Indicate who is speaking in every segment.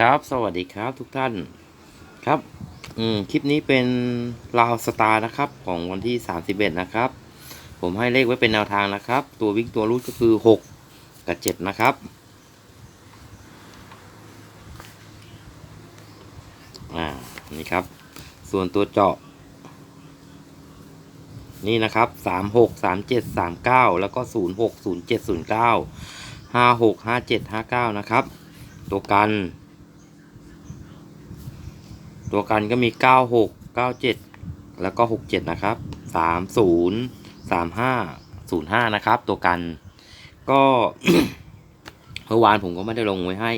Speaker 1: ครับ สวัสดีครับทุกท่านครับอืมคลิปนี้เป็นราวสตาร์นะครับ ของวันที่ 31 นะครับ ผมให้เลขไว้เป็นแนวทางนะครับ ตัววิ่งตัวรูดก็คือ 6 กับ 7 นะครับ อ่า นี่ครับ ส่วนตัวเจาะ นี่นะครับ 3 6 3 7 3 9 แล้วก็ 0 6 0 7 0 9 5 6 5 7 5 9 นะครับ ตัวกัน ตัวกันก็มี 96 97 แล้วก็ 67 นะครับ 30 35 05 นะครับ ตัวกัน ก็เมื่อวานผมก็ไม่ได้ลงไว้ให้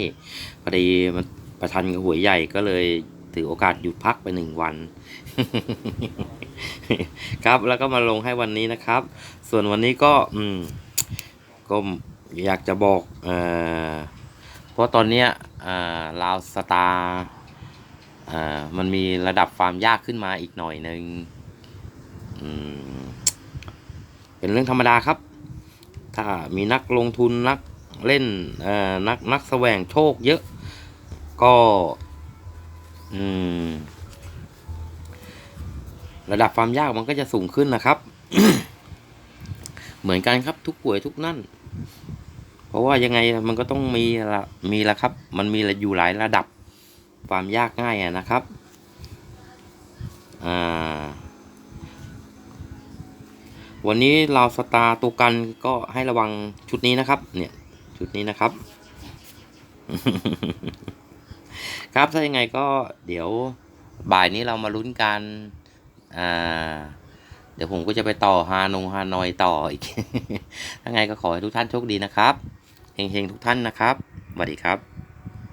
Speaker 1: พอดีมันประชันกับหวยใหญ่ก็เลยถือโอกาสหยุดพักไปหนึ่งวัน ครับแล้วก็มาลงให้วันนี้นะครับ ส่วนวันนี้ก็อืมก็อยากจะบอกเอ่อเพราะตอนเนี้ยอ่าลาวสตาร์ อ่ามันมีระดับความยากขึ้นมาอีกหน่อยหนึ่งอืมเป็นเรื่องธรรมดาครับ ถ้ามีนักลงทุนนักเล่นเอ่อนักนักแสวงโชคเยอะ ก็อืมระดับความยากมันก็จะสูงขึ้นนะครับ เหมือนกันครับทุกป่วยทุกนั่น เพราะว่ายังไงมันก็ต้องมีละมีละครับ มันมีอยู่หลายระดับ ความยากง่ายอะนะครับอ่าวันนี้เราสตาร์ตัวกันก็ให้ระวังชุดนี้นะครับ เนี่ยชุดนี้นะครับ ครับถ้ายังไงก็เดี๋ยวบ่ายนี้เรามาลุ้นกันอ่าเดี๋ยวผมก็จะไปต่อฮานงฮานอยต่ออีกถ้าไงก็ขอให้ทุกท่านโชคดีนะครับ เฮงๆทุกท่านนะครับสวัสดีครับ